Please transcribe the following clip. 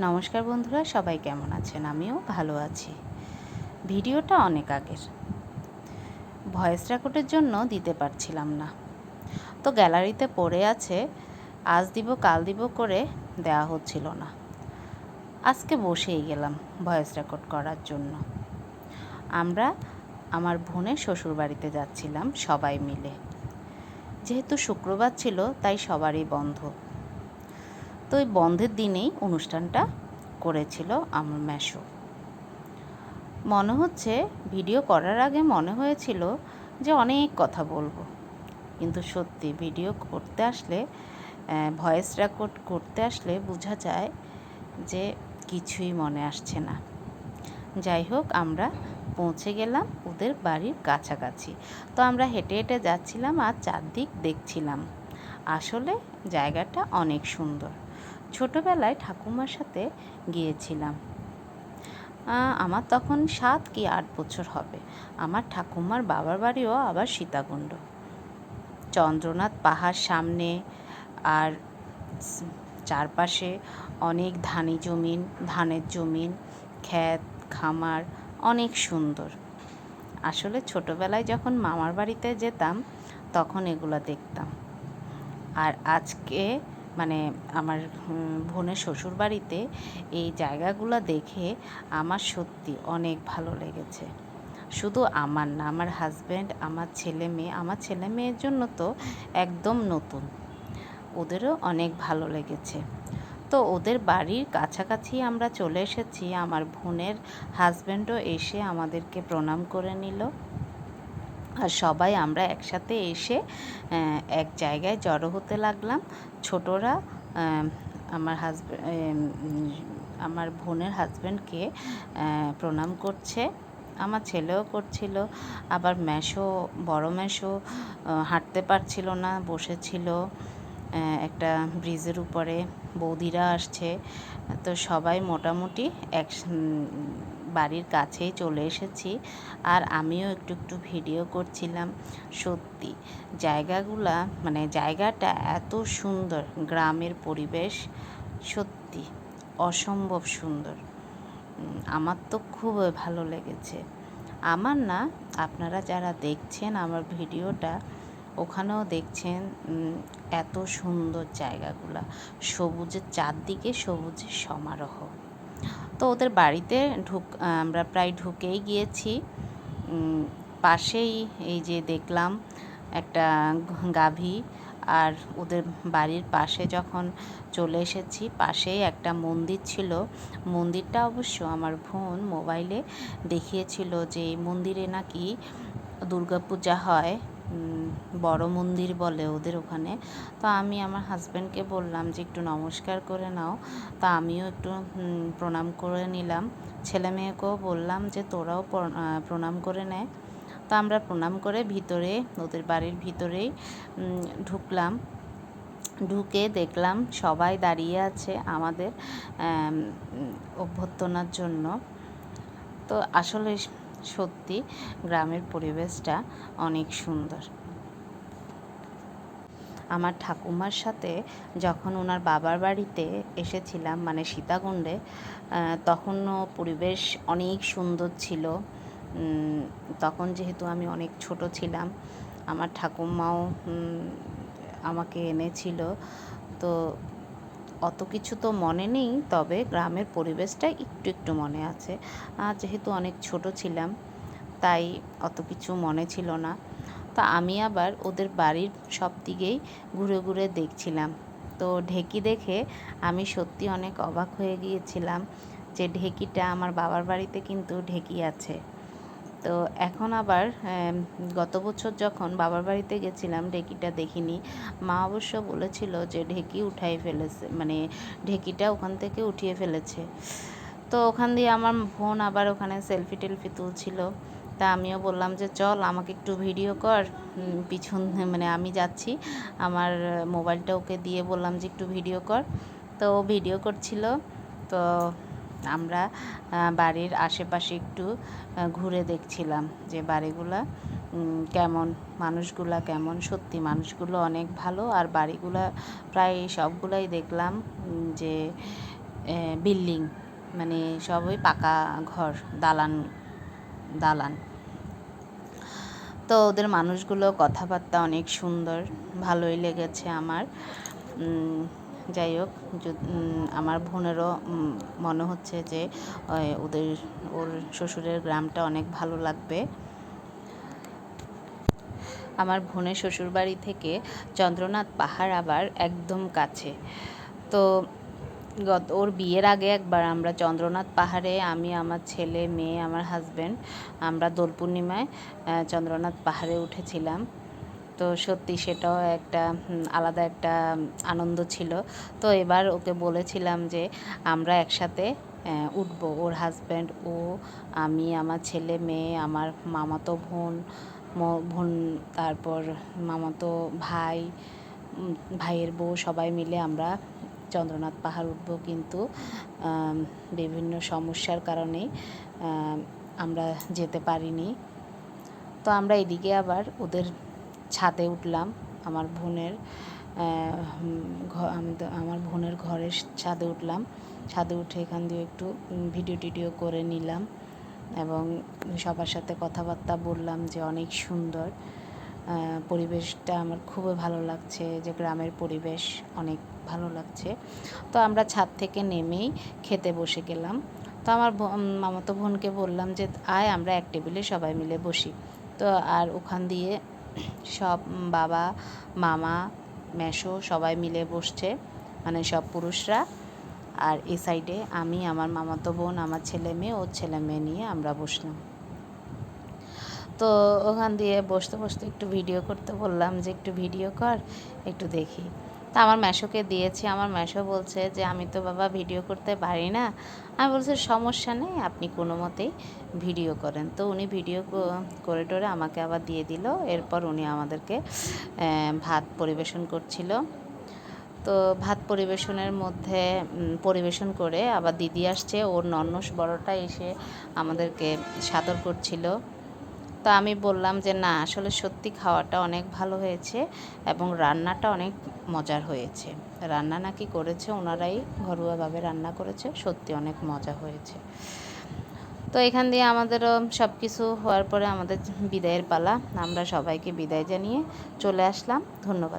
নমস্কার বন্ধুরা, সবাই কেমন আছেন? আমিও ভালো আছি। ভিডিওটা অনেক আগের। ভয়েস রেকর্ডের জন্য দিতে পারছিলাম না। তো গ্যালারিতে পড়ে আছে, আজ দিব, কাল দিব করে দেওয়া হচ্ছিল না। আজকে বসেই গেলাম ভয়েস রেকর্ড করার জন্য। আমরা আমার বোনের শ্বশুর বাড়িতে যাচ্ছিলাম সবাই মিলে। যেহেতু শুক্রবার ছিল, তাই সবারই বন্ধ। তো ওই বন্ধের দিনেই অনুষ্ঠানটা করেছিল আমার ম্যাশো মনে হচ্ছে ভিডিও করার আগে মনে হয়েছিল যে অনেক কথা বলব। কিন্তু সত্যি ভিডিও করতে আসলে ভয়েস রেকর্ড করতে আসলে বোঝা যায় যে কিছুই মনে আসছে না। যাই হোক, আমরা পৌঁছে গেলাম ওদের বাড়ির কাছাকাছি। তো আমরা হেঁটে হেঁটে যাচ্ছিলাম আর চারদিক দেখছিলাম। আসলে জায়গাটা অনেক সুন্দর। ছোটোবেলায় ঠাকুমার সাথে গিয়েছিলাম। আমার তখন সাত কি আট বছর হবে। আমার ঠাকুমার বাবার বাড়িও আবার সীতাকুণ্ড। চন্দ্রনাথ পাহাড় সামনে আর চারপাশে অনেক ধানি জমিন, ধানের জমিন, ক্ষেত, খামার, অনেক সুন্দর। আসলে ছোটোবেলায় যখন মামার বাড়িতে যেতাম, তখন এগুলো দেখতাম। আর আজকে মানে আমার বোনের শ্বশুর বাড়িতে এই জায়গাগুলো দেখে আমার সত্যি অনেক ভালো লেগেছে। শুধু আমার না, আমার হাজব্যান্ড আমার ছেলে মেয়ে, আমার ছেলে মেয়ের জন্য তো একদম নতুন। ওদেরও অনেক ভালো লেগেছে। তো ওদের বাড়ির কাছাকাছি আমরা চলে এসেছি, আমার বোনের হাজব্যান্ডও এসে আমাদেরকে প্রণাম করে নিল। আর সবাই আমরা একসাথে এসে এক জায়গায় জড়ো হতে লাগলাম। ছোটরা আমার হাজব্যান্ড আমার বোনের হাজব্যান্ডকে প্রণাম করছে, আমার ছেলেও করছিল, আবার ম্যাশো বড় ম্যাশো হাঁটতে পারছিল না, বসেছিল একটা ব্রিজের উপরে, বৌদিরা আসছে, তো সবাই মোটামুটি এক বাড়ির কাছেই চলে এসেছি আর আমিও একটু একটু ভিডিও করছিলাম। সত্যি, জায়গাগুলা মানে জায়গাটা এত সুন্দর, গ্রামের পরিবেশ, সত্যি অসম্ভব সুন্দর। আমার তো খুব ভালো লেগেছে। আমার না, আপনারা যারা দেখছেন আমার ভিডিওটা, ওখানেও দেখছেন এত সুন্দর জায়গাগুলা। সবুজের চারদিকে সবুজের সমারোহ। তো ওদের বাড়িতে ঢুক, আমরা প্রায় ঢুকেই গিয়েছি। পাশেই এই যে দেখলাম একটা গাভী আর ওদের বাড়ির পাশে যখন চলে এসেছি, পাশেই একটা মন্দির ছিল। মন্দিরটা অবশ্য আমার বোন মোবাইলে দেখিয়েছিল যে এই মন্দিরে নাকি দুর্গাপূজা হয়। বড় মন্দির বলে ওদের ওখানে। তো আমি আমার হাজব্যান্ডকে বললাম যে, একটু নমস্কার করে নাও। তা আমিও একটু প্রণাম করে নিলাম। ছেলে মেয়েকেও বললাম যে, তোরাও প্রণাম করে নেয় তো আমরা প্রণাম করে ভিতরে, ওদের বাড়ির ভিতরেই ঢুকলাম। ঢুকে দেখলাম সবাই দাঁড়িয়ে আছে আমাদের অভ্যর্থনার জন্য। তো আসলে সত্যি গ্রামের পরিবেশটা অনেক সুন্দর। আমার ঠাকুমার সাথে যখন ওনার বাবার বাড়িতে এসেছিলাম মানে সীতাকুণ্ডে তখনও পরিবেশ অনেক সুন্দর ছিল। তখন যেহেতু আমি অনেক ছোট ছিলাম, আমার ঠাকুমাও আমাকে এনেছিল। তো অত কিছু তো মনে নেই, তবে গ্রামের পরিবেশটা একটু একটু মনে আছে। যেহেতু অনেক ছোট ছিলাম, তাই অত কিছু মনে ছিল না। তা আমি আবার ওদের বাড়ির সব দিকেই ঘুরে ঘুরে দেখছিলাম। তো ঢেকি দেখে আমি সত্যি অনেক অবাক হয়ে গিয়েছিলাম যে ঢেকিটা আমার বাবার বাড়িতে কিন্তু ঢেকি আছে। তো এখন আবার গত বছর যখন বাবার বাড়িতে গেছিলাম, ঢেকিটা দেখিনি, মা অবশ্য বলেছিল যে ঢেকি উঠাই ফেলেছে মানে ঢেকিটা ওখান থেকে উঠিয়ে ফেলেছে। তো ওখান দিয়ে আমার বোন আবার ওখানে সেলফি টেলফি তুলছিল। তা আমিও বললাম যে, চল আমাকে একটু ভিডিও কর। পিছন মানে আমি যাচ্ছি। আমার মোবাইলটা ওকে দিয়ে বললাম যে, একটু ভিডিও কর। তো ভিডিও করছিল। তো আমরা বাড়ির আশেপাশে একটু ঘুরে দেখছিলাম যে বাড়িগুলা কেমন, মানুষগুলা কেমন, সত্যি মানুষগুলো অনেক ভালো। আর বাড়িগুলা প্রায় সবগুলাই দেখলাম যে বিল্ডিং মানে সবই পাকা ঘর, দালান দালান। তো ওদের মানুষগুলো কথাবার্তা অনেক সুন্দর, ভালোই লেগেছে আমার। যাই হোক আমার বোনেরও মনে হচ্ছে যে ওদের, ওর শ্বশুরের গ্রামটা অনেক ভালো লাগবে। আমার বোনের শ্বশুরবাড়ি থেকে চন্দ্রনাথ পাহাড় আবার একদম কাছে। তো গত, ওর বিয়ের আগে একবার আমরা চন্দ্রনাথ পাহাড়ে, আমি, আমার ছেলে, মেয়ে, আমার হাজব্যান্ড আমরা দোল পূর্ণিমায় চন্দ্রনাথ পাহাড়ে উঠেছিলাম। তো সত্যি সেটাও একটা আলাদা একটা আনন্দ ছিল। তো এবার ওকে বলেছিলাম যে আমরা একসাথে উঠবো। ওর হাজব্যান্ড ও, আমি, আমার ছেলে, মেয়ে, আমার মামাতো বোন বোন, তারপর মামাতো ভাই ভাইয়ের বউ, সবাই মিলে আমরা চন্দ্রনাথ পাহাড় উঠবো। কিন্তু বিভিন্ন সমস্যার কারণে আমরা যেতে পারিনি। তো আমরা এদিকে আবার ওদের ছাদে উঠলাম। আমার বোনের আমার বোনের ঘরের ছাদে উঠলাম। ছাদে উঠে এখান দিয়ে একটু ভিডিও টিডিও করে নিলাম এবং সবার সাথে কথাবার্তা বললাম যে অনেক সুন্দর। পরিবেশটা আমার খুবই ভালো লাগছে, যে গ্রামের পরিবেশ অনেক ভালো লাগছে। তো আমরা ছাদ থেকে নেমেই খেতে বসে গেলাম। তো আমার মামাতো বোনকে বললাম যে, আয়, আমরা এক টেবিলে সবাই মিলে বসি। তো আর ওখান দিয়ে সব বাবা, মামা মেশো সবাই মিলে বসছে মানে সব পুরুষরা। আর এ সাইডে আমি, আমার মামাতো বোন, আমার ছেলে মেয়ে, ওর ছেলে মেয়ে নিয়ে আমরা বসলাম। তো ওখান দিয়ে বসতে বসতে একটু ভিডিও করতে বললাম যে, একটু ভিডিও কর, একটু দেখি। তা আমার ম্যাশোকে দিয়েছি। আমার ম্যাশো বলছে যে, আমি তো বাবা ভিডিও করতে পারি না। আমি বলছি, সমস্যা নেই, আপনি কোনো মতেই ভিডিও করেন। তো উনি ভিডিও করে টোরে আমাকে আবার দিয়ে দিল। এরপর উনি আমাদেরকে ভাত পরিবেশন করছিল। তো ভাত পরিবেশনের মধ্যে পরিবেশন করে আবার দিদি আসছে। ওর নন্নস বড়টা এসে আমাদেরকে সাদর করছিল। তো আমি বললাম যে, না, আসলে সত্যি খাওয়াটা অনেক ভালো হয়েছে এবং রান্নাটা অনেক মজার হয়েছে। রান্না নাকি করেছে, ওনারাই ঘরোয়াভাবে রান্না করেছে, সত্যি অনেক মজা হয়েছে। তো এখান দিয়ে আমাদেরও সব কিছু হওয়ার পরে আমাদের বিদায়ের পালা। আমরা সবাইকে বিদায় জানিয়ে চলে আসলাম। ধন্যবাদ।